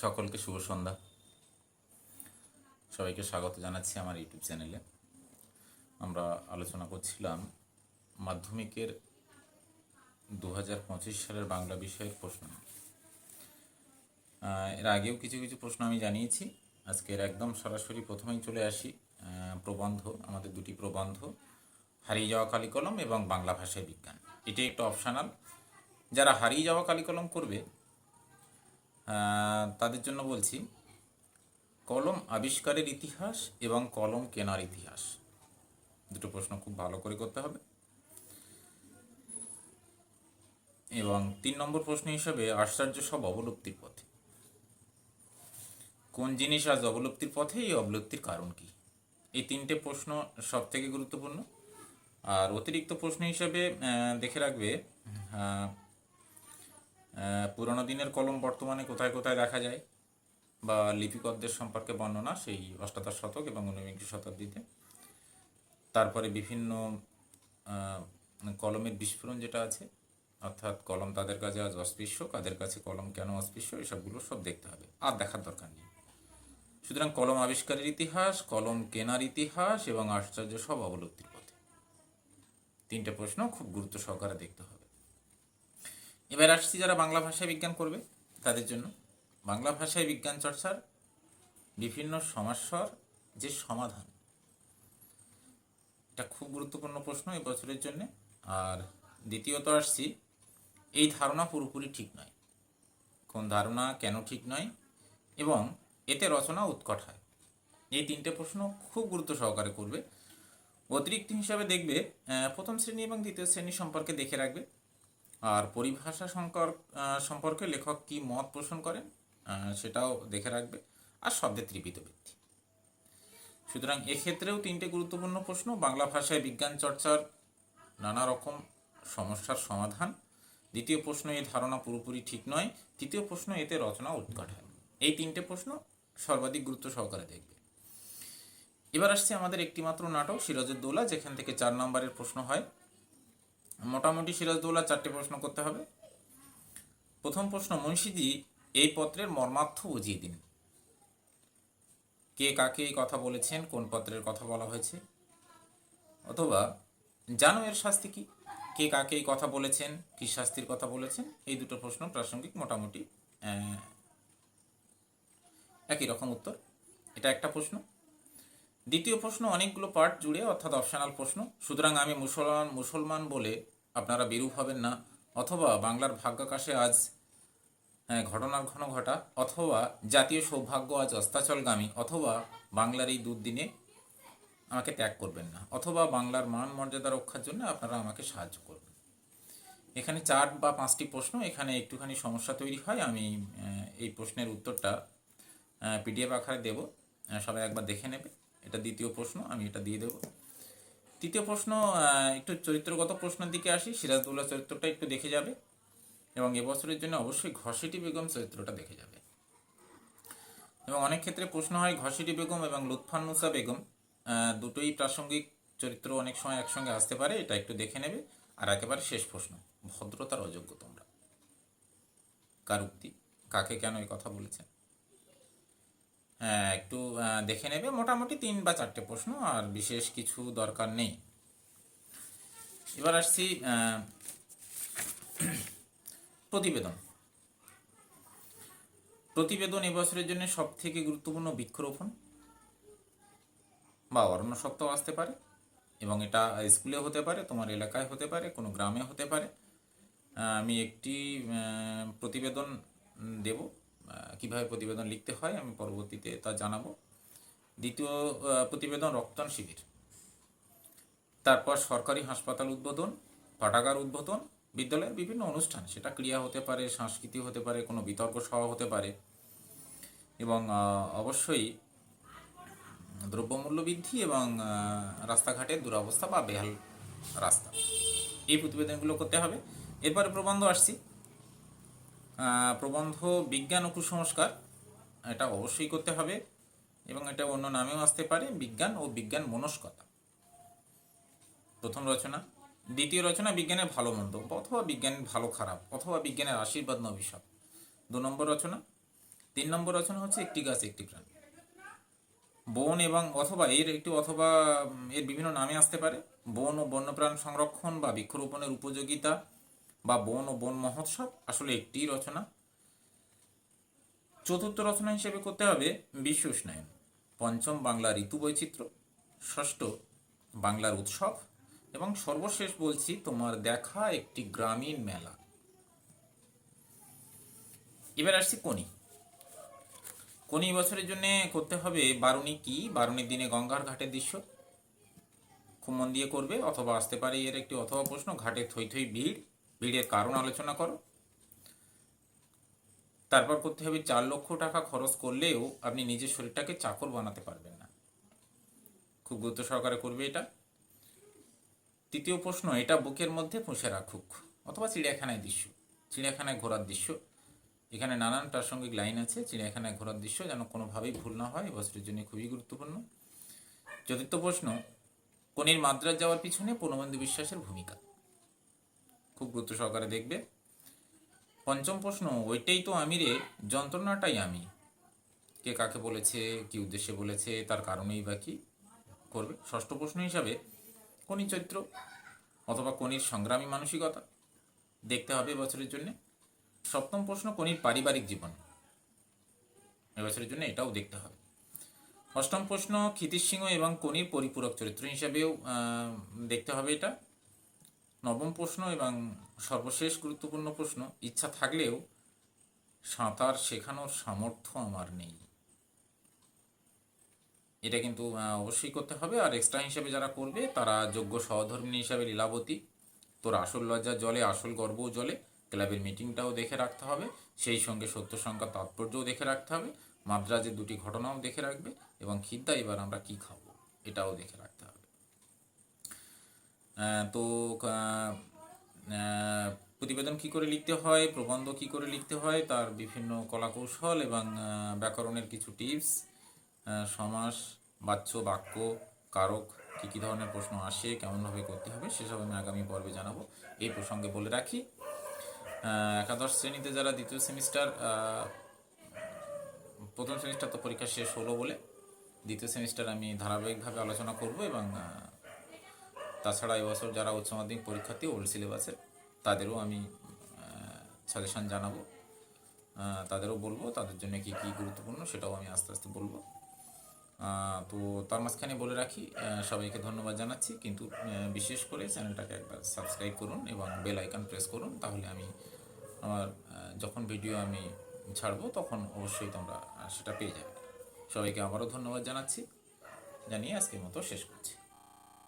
সকলকে শুভ সন্ধ্যা। সবাইকে স্বাগত জানাচ্ছি আমার ইউটিউব চ্যানেলে। আমরা আলোচনা করছিলাম মাধ্যমিকের দু হাজার পঁচিশ সালের বাংলা বিষয়ের প্রশ্ন এর আগেও কিছু কিছু প্রশ্ন আমি জানিয়েছি। আজকের একদম সরাসরি প্রথমেই চলে আসি। প্রবন্ধ, আমাদের দুটি প্রবন্ধ, হারিয়ে যাওয়া কালিকলম এবং বাংলা ভাষায় বিজ্ঞান। এটি একটা অপশনাল যারা হারিয়ে যাওয়া কালিকলম করবে তাদের জন্য বলছি, কলম আবিষ্কারের ইতিহাস এবং কলম কেনার ইতিহাস। দুটো প্রশ্ন খুব ভালো করে করতে হবে। এবং তিন নম্বর প্রশ্ন হিসাবে আশ্চর্য সব অবলুপ্তির পথে। কোন জিনিস আজ অবলুপ্তির পথে, এই অবলুপ্তির কারণ কি? এই তিনটে প্রশ্ন সব থেকে গুরুত্বপূর্ণ। আর অতিরিক্ত প্রশ্ন হিসাবে দেখে রাখবে পুরোনো দিনের কলম বর্তমানে কোথায় কোথায় দেখা যায় বা লিপিকরদের সম্পর্কে বর্ণনা সেই অষ্টাদশ শতক এবং ঊনবিংশ শতাব্দীতে। তারপরে বিভিন্ন কলমের বিস্ফোরণ যেটা আছে, অর্থাৎ কলম তাদের কাছে আজ অস্পৃশ্য, কাদের কাছে কলম কেন অস্পৃশ্য, এসবগুলো সব দেখতে হবে, আর দেখার দরকার নেই। সুতরাং কলম আবিষ্কারের ইতিহাস, কলম কেনার ইতিহাস এবং আশ্চর্য সব অবলুপ্তির পথে। তিনটে প্রশ্ন খুব গুরুত্ব সহকারে দেখতে হবে। এবার আসছি যারা বাংলা ভাষায় বিজ্ঞান করবে তাদের জন্য। বাংলা ভাষায় বিজ্ঞান চর্চার বিভিন্ন সমস্যার যে সমাধান, এটা খুব গুরুত্বপূর্ণ প্রশ্ন এই বছরের জন্য। আর দ্বিতীয়ত আসছি, এই ধারণা পুরোপুরি ঠিক নয়। কোন ধারণা কেন ঠিক নয়? এবং এতে রচনা উৎকট হয়। এই তিনটে প্রশ্ন খুব গুরুত্ব সহকারে করবে। অতিরিক্ত হিসাবে দেখবে প্রথম শ্রেণি এবং দ্বিতীয় শ্রেণি সম্পর্কে দেখে রাখবে। আর পরিভাষা সম্পর্কে লেখক কি মত পোষণ করেন? সেটাও দেখে রাখবে। আর শব্দের ত্রিপিত বৃদ্ধি সুতরাং এক্ষেত্রেও তিনটে গুরুত্বপূর্ণ প্রশ্ন, বাংলা ভাষায় বিজ্ঞান চর্চার নানা রকম সমস্যার সমাধান। দ্বিতীয় প্রশ্ন, এই ধারণা পুরোপুরি ঠিক নয়। তৃতীয় প্রশ্ন, এতে রচনা উৎকট হয় এই তিনটে প্রশ্ন সর্বাধিক গুরুত্ব সহকারে দেখবে। এবার আসছে আমাদের একটিমাত্র নাটক, সিরাজউদ্দৌলা, যেখান থেকে চার নম্বরের প্রশ্ন হয়। মোটামুটি সিরাজদৌল্লা চারটে প্রশ্ন করতে হবে। প্রথম প্রশ্ন, মুন্সিজি এই পত্রের মর্মার্থ বুঝিয়ে দিন। কে কাকে এই কথা বলেছেন, কোন পত্রের কথা বলা হয়েছে? অথবা, জানো এর শাস্তি কি? কে কাকে এই কথা বলেছেন, কি শাস্তির কথা বলেছেন? এই দুটো প্রশ্ন প্রাসঙ্গিক মোটামুটি একই রকম উত্তর। এটা একটা প্রশ্ন। দ্বিতীয় প্রশ্ন অনেকগুলো পার্ট জুড়ে অর্থাৎ অপশনাল প্রশ্ন। সুতরাং আমি মুসলমান মুসলমান বলে আপনারা বিরূপ হবেন না। অথবা বাংলার ভাগ্যাকাশে আজ হ্যাঁ, ঘটনার ঘন ঘটা। অথবা জাতীয় সৌভাগ্য আজ অস্তাচলগামী। অথবা বাংলার এই দুর্দিনে আমাকে ত্যাগ করবেন না। অথবা বাংলার মান মর্যাদা রক্ষার জন্য আপনারা আমাকে সাহায্য করবেন। এখানে চার বা পাঁচটি প্রশ্ন। এখানে একটুখানি সমস্যা তৈরি হয়। আমি এই প্রশ্নের উত্তরটা পিডিএফ আকারে দেব। সবাই একবার দেখে নেবে। এটা দ্বিতীয় প্রশ্ন, আমি এটা দিয়ে দেবো। তৃতীয় প্রশ্ন একটু চরিত্রগত প্রশ্নের দিকে আসি সিরাজদৌল্লা চরিত্রটা একটু দেখে যাবে। এবং এবছরের জন্য অবশ্যই ঘসিটি বেগম চরিত্রটা দেখে যাবে। এবং অনেক ক্ষেত্রে প্রশ্ন হয় ঘসিটি বেগম এবং লুৎফান্নুসা বেগম দুটোই প্রাসঙ্গিক চরিত্র অনেক সময় একসঙ্গে আসতে পারে, এটা একটু দেখে নেবে। আর একেবারে শেষ প্রশ্ন, ভদ্রতার অযোগ্য তোমরা। কার উক্তি কাকে কেন এই কথা বলেছেন? একটু দেখে নেবে। মোটামুটি তিন বা চারটে প্রশ্ন, আর বিশেষ কিছু দরকার নেই। এবার আসছি প্রতিবেদন। প্রতিবেদন এবছরের জন্য সব থেকে গুরুত্বপূর্ণ বৃক্ষরোপণ? বা অরণ্য সপ্তাহ আসতে পারে, এবং এটা স্কুলে হতে পারে, তোমার এলাকায় হতে পারে, কোনো গ্রামে হতে পারে। আমি একটি প্রতিবেদন দেব। কীভাবে প্রতিবেদন লিখতে হয় আমি পরবর্তীতে তা জানাব। দ্বিতীয় প্রতিবেদন রক্তদান শিবির। তারপর সরকারি হাসপাতাল উদ্বোধন, পাঠাগার উদ্বোধন, বিদ্যালয়ের বিভিন্ন অনুষ্ঠান। সেটা ক্রিয়া হতে পারে সংস্কৃতি হতে পারে, কোনো বিতর্ক সভা হতে পারে। এবং অবশ্যই দ্রব্যমূল্য বৃদ্ধি এবং রাস্তাঘাটের দুরবস্থা বা বেহাল রাস্তা। এই প্রতিবেদনগুলো করতে হবে। এরপরে প্রবন্ধ আসছি। প্রবন্ধ, বিজ্ঞান ও কুসংস্কার, এটা অবশ্যই করতে হবে এবং এটা অন্য নামেও আসতে পারে, বিজ্ঞান ও বিজ্ঞান মনস্কতা। প্রথম রচনা। দ্বিতীয় রচনা, বিজ্ঞানের ভালো মন্দ, অথবা বিজ্ঞানের ভালো খারাপ, অথবা বিজ্ঞানের আশীর্বাদ না অভিশাপ। দু নম্বর রচনা। তিন নম্বর রচনা হচ্ছে একটি গাছ, একটি প্রাণ। বন এবং অথবা এর একটি অথবা এর বিভিন্ন নামে আসতে পারে। বন ও বন্যপ্রাণ সংরক্ষণ বা বৃক্ষরোপণের উপযোগিতা বা বন ও বন মহোৎসব আসলে একটি রচনা। চতুর্থ রচনা হিসেবে করতে হবে বিশ্ব উষ্ণায়ন। পঞ্চম বাংলা ঋতু বৈচিত্র্য। ষষ্ঠ বাংলার উৎসব। এবং সর্বশেষ বলছি তোমার দেখা একটি গ্রামীণ মেলা। এবার আসছি কোনি কোনি বছরের জন্য করতে হবে বারুণী কি? বারুণীর দিনে গঙ্গার ঘাটের দৃশ্য। খুব মন দিয়ে করবে, অথবা আসতে পারে এর একটি অথবা প্রশ্ন, ঘাটে থই থই ভিড়। ভিড়ের কারণ আলোচনা করো। তারপর করতে হবে চার লক্ষ টাকা খরচ করলেও আপনি নিজের শরীরটাকে চাকর বানাতে পারবেন না। খুব গুরুত্ব সহকারে করবে এটা। তৃতীয় প্রশ্ন, এটা বুকের মধ্যে পুষে রাখুক অথবা চিড়িয়াখানায় দৃশ্য। চিড়িয়াখানায় ঘোরার দৃশ্য। এখানে নানান প্রাসঙ্গিক লাইন আছে। চিড়িয়াখানায় ঘোরার দৃশ্য যেন কোনোভাবেই ভুল না হয় এবছরের জন্য খুবই গুরুত্বপূর্ণ। চতুর্থ প্রশ্ন কনির মাদ্রাজ যাওয়ার পিছনে পূর্ণবন্ধু বিশ্বাসের ভূমিকা। খুব গুরুত্ব সহকারে দেখবে। পঞ্চম প্রশ্ন, ওইটাই তো আমি রে যন্ত্রণাটাই আমি। কে কাকে বলেছে, কি উদ্দেশ্যে বলেছে, তার কারণেই বা কি করবে? ষষ্ঠ প্রশ্ন হিসাবে কোনি চরিত্র অথবা কোনির সংগ্রামী মানসিকতা দেখতে হবে এবছরের জন্য। সপ্তম প্রশ্ন কোনির পারিবারিক জীবন এবছরের জন্য এটাও দেখতে হবে। অষ্টম প্রশ্ন ক্ষিতির সিংহ এবং কোনির পরিপূরক চরিত্র হিসাবেও দেখতে হবে এটা। নবম প্রশ্ন এবং সর্বশেষ গুরুত্বপূর্ণ প্রশ্ন, ইচ্ছা থাকলেও সাঁতার শেখানোর সামর্থ্য আমার নেই। এটা কিন্তু অবশ্যই করতে হবে। আর এক্সট্রা হিসেবে যারা করবে, তারা যোগ্য সহধর্মিনী হিসাবে লীলাবতী। তোর আসল লজ্জা জলে, আসল গর্বও জলে। ক্লাবের মিটিংটাও দেখে রাখতে হবে। সেই সঙ্গে সত্য সংখ্যা তাৎপর্যও দেখে রাখতে হবে। মাদ্রাজের দুটি ঘটনাও দেখে রাখবে এবং খিদ্দা, এবার আমরা কি খাব? এটাও দেখে রাখতে হবে। তো প্রতিবেদন কি করে লিখতে হয়, প্রবন্ধ কি করে লিখতে হয়, তার বিভিন্ন কলাকৌশল এবং ব্যাকরণের কিছু টিপস সমাস, বাচ্য, বাক্য, কারক, কী কী ধরনের প্রশ্ন আসে, কেমনভাবে করতে হবে, সেসব আমি আগামী পর্বে জানাব। এই প্রসঙ্গে বলে রাখি একাদশ শ্রেণীতে যারা দ্বিতীয় সেমিস্টার প্রথম সেমিস্টার তো পরীক্ষা শেষ হলো বলে, দ্বিতীয় সেমিস্টার আমি ধারাবাহিকভাবে আলোচনা করব এবং তাছাড়া এবছর যারা উচ্চ মাধ্যমিক পরীক্ষার্থী ওল্ড সিলেবাসের তাদেরও আমি সাজেশন জানাব। তাদেরও বলব, তাদের জন্য কি কি গুরুত্বপূর্ণ সেটাও আমি আস্তে আস্তে বলব। তো তার মাঝখানে বলে রাখি সবাইকে ধন্যবাদ জানাচ্ছি। কিন্তু বিশেষ করে চ্যানেলটাকে একবার সাবস্ক্রাইব করুন এবং বেল আইকন প্রেস করুন, তাহলে আমি আমার যখন ভিডিও আমি ছাড়বো, তখন অবশ্যই তোমরা সেটা পেয়ে যাবে। সবাইকে আবারও ধন্যবাদ জানাচ্ছি। জানিয়ে আজকের মতো শেষ করছি।